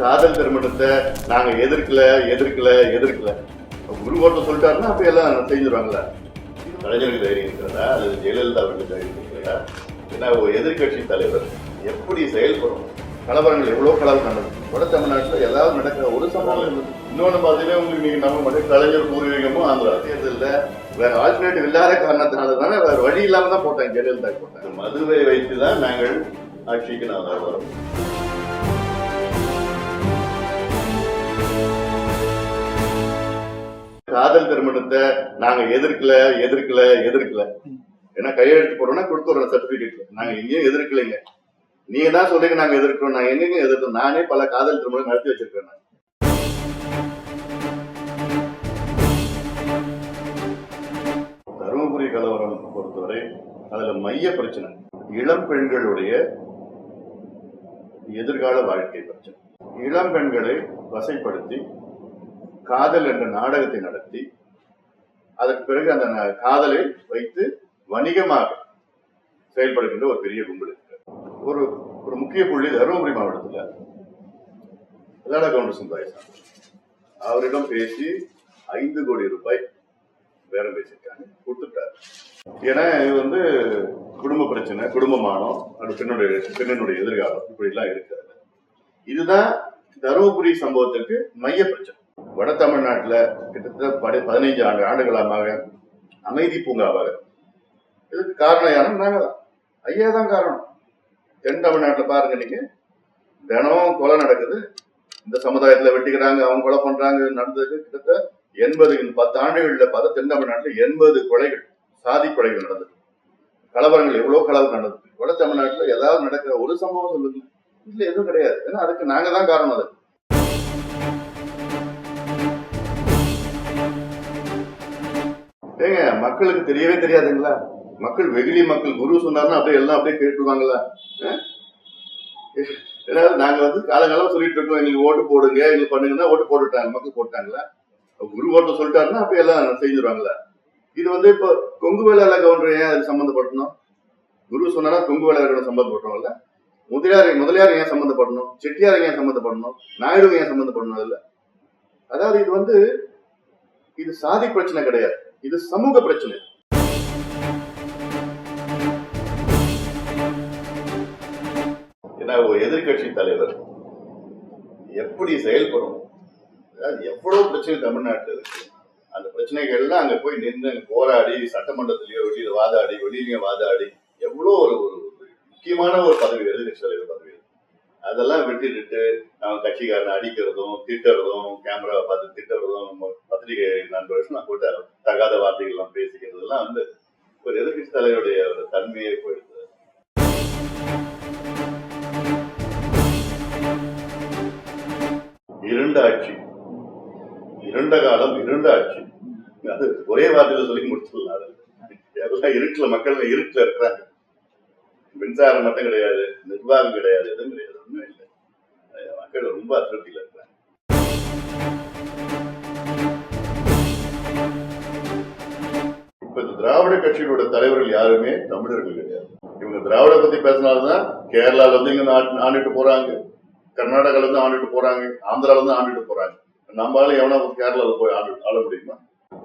காதல் திருமணத்தை நாங்க எதிர்க்கல எதிர்க்கல எதிர்க்கல. குரு ஓட்ட சொல்லிட்டாருன்னா அப்ப எல்லாம் செஞ்சிருவாங்களா? கலைஞருக்கு தைரியம் இருக்கிறதா? அல்லது ஜெயலலிதா அவர்களுக்கு தைரியம் இருக்கிறதா? ஏன்னா ஒரு எதிர்க்கட்சி தலைவர் எப்படி செயல்படும் கலவரங்கள் எவ்வளவு கலவரம் நடந்தது வட தமிழ்நாட்டுல ஏதாவது நடக்கிற ஒரு சம்பவம் இருந்தது இன்னொன்னு பார்த்தீங்கன்னா உங்களுக்கு நீங்க நம்ம மட்டும் கலைஞர் பூர்வீகமும் ஆந்திரா தேர்தலில் வேற ஆல்டர்னேட்டிவ் இல்லாத காரணத்தினால தானே வேற வழி இல்லாம தான் போட்டாங்க ஜெயலலிதா போட்டாங்க. மதுவை வைத்து தான் நாங்கள் ஆட்சிக்கு நாங்கள் வரோம் காதல் திருமணத்தை நாங்க எதிர்க்கல எதிர்க்கல எதிர்க்கல. ஏன்னா கையெழுத்து போடுறோம்னா கொடுத்துறோம் சர்டிபிகேட்ல நாங்க எங்கேயும் எதிர்க்கலைங்க. நீங்க தான் சொல்றீங்க நாங்க எதிர்க்கிறோம். நான் எங்கேயும் எதிர்க்கிறோம் நானே பல காதல் திருமணம் நடத்தி வச்சிருக்கேன் நான். தருமபுரி கலவரம் பொறுத்தவரை அதுல மைய பிரச்சனை. இளம் பெண்களுடைய எதிர்கால வாழ்க்கை பிரச்சனை. இளம் பெண்களை வசைப்படுத்தி காதல் என்ற நாடகத்தை நடத்தி அதற்கு பிறகு அந்த ந- காதலை வைத்து வணிகமாக செயல்படுகின்ற ஒரு பெரிய கும்பல் இருக்கு. ஒரு ஒரு முக்கிய புள்ளி தருமபுரி மாவட்டத்தில். விளையாட கவுண்டர் சமுதாயம் அவரிடம் பேசி ஐந்து கோடி ரூபாய் பேரம் பேசியிருக்காங்க. கொடுத்துட்டாரு. ஏன்னா இது வந்து குடும்ப பிரச்சனை குடும்பமானம் அது பெண்ணுடைய பெண்ணினுடைய எதிர்காலம் இப்படிலாம் இருக்கிறது இதுதான் தருமபுரி சம்பவத்துக்கு மைய பிரச்சனை. வட தமிழ்நாட்டில் கிட்டத்தட்ட படி- பதினைஞ்சு ஆண்டு ஆண்டுகளாக அமைதி பூங்காவாக. இதுக்கு காரணம் யாரும் நாங்கள் தான் ஐயா தான் காரணம். தென் தமிழ்நாட்டில் பாருங்க நீங்க தினமும் கொலை நடக்குது. இந்த சமுதாயத்தில் வெட்டிக்கிறாங்க அவங்க கொலை பண்றாங்க நடந்தது கிட்டத்தட்ட எண்பது பத்து ஆண்டுகளில் பார்த்தா தென் தமிழ்நாட்டில் எண்பது கொலைகள் சாதி கொலைகள் நடந்தது. கலவரங்கள் எவ்வளவு கலவரம் நடந்தது. வட தமிழ்நாட்டில் ஏதாவது நடக்கிற ஒரு சம்பவம் சொல்லுங்க. இல்ல எதுவும் கிடையாது. ஏன்னா அதுக்கு நாங்க தான் காரணம் அது. ஏங்க மக்களுக்கு தெரியவே தெரியாதுங்களா? மக்கள் வெகுளி மக்கள் குரு சொன்னார்னா அப்படியே எல்லாம் அப்படியே கேட்டுருவாங்களா? ஏன்னா ஏதாவது நாங்க வந்து காலங்காலம் சொல்லிட்டு இருக்கோம் எங்களுக்கு ஓட்டு போடுங்க எங்களுக்கு பண்ணுங்கன்னா ஓட்டு போட்டுட்டாங்க மக்கள் போட்டாங்களா? குரு ஓட்டு சொல்லிட்டாருன்னா அப்படியே எல்லாம் செஞ்சிருவாங்களா? இது வந்து இப்போ கொங்கு வேளாள கவுண்டர் ஏன் அது சம்மந்தப்படணும்? குரு சொன்னா கொங்கு வேளாளரோட சம்மந்தப்பட்டோம்ல முதலியார் முதலியார் ஏன் சம்மந்தப்படணும்? செட்டியார் ஏன் சம்மந்தப்படணும்? நாயுடு ஏன் சம்மந்தப்படணும் இல்லை அதாவது இது வந்து இது சாதி பிரச்சனை கிடையாது. இது சமூக பிரச்சனை. ஏன்னா ஒரு எதிர்க்கட்சி தலைவர் எப்படி செயல்படும்? அதாவது எவ்வளவு பிரச்சனை தமிழ்நாட்டில் இருக்கு. அந்த பிரச்சனைகள் எல்லாம் அங்க போய் நின்று போராடி சட்டமன்றத்திலேயோ வெளியில வாதாடி வெளியிலயும் வாதாடி எவ்வளோ ஒரு ஒரு முக்கியமான ஒரு பதவி எதிர்க்கட்சி தலைவர் பதவி? அதெல்லாம் விட்டுட்டு அவன் கட்சிக்காரனை அடிக்கிறதும் திட்டுறதும் கேமராவை பார்த்து திட்டுறதும் பத்திரிகை நண்பர்கள் நான் போட்டு தகாத வார்த்தைகள் எல்லாம் பேசிக்கிறதெல்லாம் வந்து ஒரு எதிர்கட்சி தலைவருடைய ஒரு தன்மையே போயிடுது. இருண்ட ஆட்சி. இருண்ட காலம் இருண்ட ஆட்சி. அது ஒரே வார்த்தையில சொல்லி முடிச்சிடலாம். அது எல்லாம் இருட்டுல மக்கள் இருட்டுல இருக்கிறாங்க. மின்சாரம் மட்டும் கிடையாது நிர்வாகம் கிடையாது எதுவும் கிடையாது ஒன்றும் இல்லை. மக்கள் ரொம்ப அதிருப்தியில இருக்கிறாங்க இப்ப இந்த திராவிட கட்சிகளோட தலைவர்கள் யாருமே தமிழர்கள் கிடையாது. இவங்க திராவிட பத்தி பேசினால்தான் கேரளால இருந்து இங்க ஆண்டுட்டு போறாங்க. கர்நாடகால இருந்து ஆண்டுட்டு போறாங்க. ஆந்திரால இருந்து ஆண்டுட்டு போறாங்க. நம்மளால எவனா கேரளால போய் ஆண்டு ஆள முடியுமா?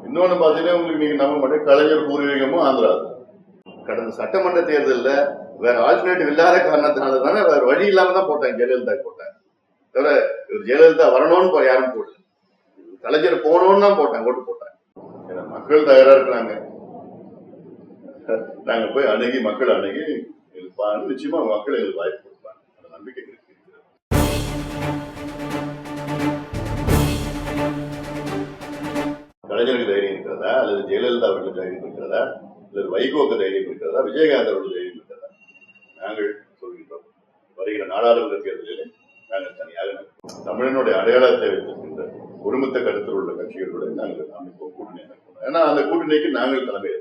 இன்னொன்னு பாத்தீங்கன்னா உங்களுக்கு நீங்க நம்ப மாட்டேன் கலைஞர் பூர்வீகமும் ஆந்திரா கடந்த சட்டமன்ற தேர்தலில் வேற ஆல்டர்னேட்டிவ் இல்லாத காரணத்தினால தானே வேற வழி இல்லாம தான் போட்டாங்க ஜெயலலிதா போட்டாங்க. தவிர இவர் ஜெயலலிதா வரணும்னு யாரும் போடல. கலைஞர் போகணும்னு தான் போட்டாங்க ஓட்டு போட்டாங்க. ஏன்னா மக்கள் தயாரா இருக்கிறாங்க. நாங்க போய் அணுகி மக்கள் அணுகி எங்களுக்கு நிச்சயமா மக்கள் எங்களுக்கு வாய்ப்பு கொடுப்பாங்க. அந்த நம்பிக்கை இருக்கு. கலைஞருக்கு தைரியம் இருக்கிறதா? அல்லது ஜெயலலிதா அவர்களுக்கு தைரியம் இருக்கிறதா? அல்லது வைகோக்கு தைரியம் இருக்கிறதா? விஜயகாந்த் அவர்களுக்கு தைரியம் நாங்கள் சொல்கின்றோம். வருகிற நாடாளுமன்ற தேர்தலில் நாங்கள் தனியாக தமிழனுடைய அடையாளத்தை வைத்திருக்கின்ற ஒருமித்த கருத்தில் உள்ள கட்சிகளுடன் நாங்கள் அமைப்போம் கூட்டணி ஏன்னா அந்த கூட்டணிக்கு நாங்கள் தலைமை